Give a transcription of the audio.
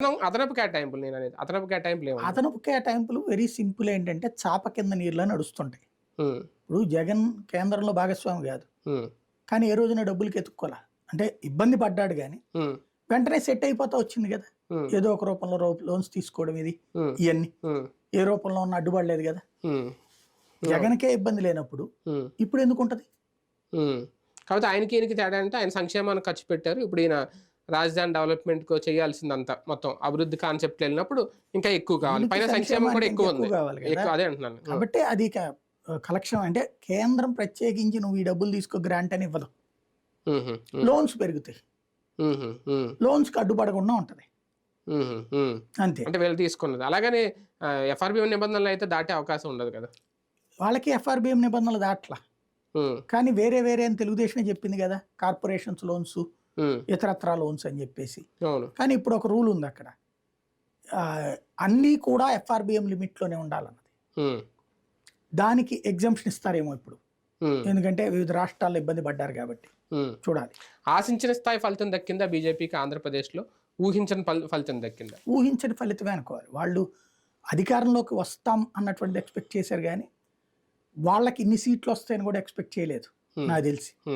అదనం- అదనపు కేటాయింపులు నేను అనేది అదనపు కేటాయింపులు అదనపు కేటాయింపులు వెరీ సింపుల్ ఏంటంటే చాప కింద నీళ్ళలో నడుస్తుంటాయి. ఇప్పుడు జగన్ కేంద్రంలో భాగస్వామి కాదు. కానీ ఏ రోజున డబ్బులకి ఎత్తుక్కోలే అంటే ఇబ్బంది పడ్డాడు కానీ వెంటనే సెట్ అయిపోతా వచ్చింది కదా. ఏదో ఒక రూపంలో లోన్స్ తీసుకోవడం ఇది ఇవన్నీ ఏ రూపంలో ఉన్న అడ్డుపడలేదు కదా. జగన్కే ఇబ్బంది లేనప్పుడు ఇప్పుడు ఎందుకు ఉంటది. కాబట్టి ఆయనకి ఈయనకి తేడా అంటే ఆయన సంక్షేమానికి ఖర్చు పెట్టారు. ఇప్పుడు ఈయన రాజధాని డెవలప్మెంట్ కో చేయాల్సిందంతా మొత్తం అభివృద్ధి కాన్సెప్ట్ వెళ్ళినప్పుడు ఇంకా ఎక్కువ కావాలి. పైన సంక్షేమం కూడా ఎక్కువ ఉంది. ఎక్కువ అదే అంటున్నాను. కాబట్టి అది కలెక్షన్ అంటే కేంద్రం ప్రత్యేకించి నువ్వు ఈ డబ్బులు తీసుకో గ్రాంట్ అని ఇవ్వదు. లోన్స్ పెరుగుతాయి. లోన్స్ అడ్డుపడకుండా ఉంటది. అంతే. అంటే వీళ్ళు తీసుకున్నది. అలాగని ఎఫ్ఆర్బి నిబంధనలు అయితే దాటే అవకాశం ఉండదు కదా? వాళ్ళకి ఎఫ్ఆర్బిఎం నిబంధనలు దాట్లా. కానీ వేరే వేరే అని తెలుగుదేశమే చెప్పింది కదా కార్పొరేషన్స్ లోన్స్. ఇతరత్రా లోన్స్ అని చెప్పేసి. కానీ ఇప్పుడు ఒక రూల్ ఉంది అక్కడ. అన్నీ కూడా ఎఫ్ఆర్బిఎం లిమిట్లోనే ఉండాలన్నది. దానికి ఎగ్జామ్షన్ ఇస్తారేమో ఇప్పుడు. ఎందుకంటే వివిధ రాష్ట్రాల్లో ఇబ్బంది పడ్డారు కాబట్టి. చూడాలి. ఆశించిన స్థాయి ఫలితం దక్కిందా బీజేపీకి ఆంధ్రప్రదేశ్లో? ఊహించిన ఫలి- ఫలితం దక్కిందా? ఊహించని ఫలితమే అనుకోవాలి. వాళ్ళు అధికారంలోకి వస్తాం అన్నటువంటిది ఎక్స్పెక్ట్ చేశారు కానీ వాళ్ళకి ఇన్ని సీట్లు వస్తాయని కూడా ఎక్స్పెక్ట్ చేయలేదు. నాకు తెలిసి.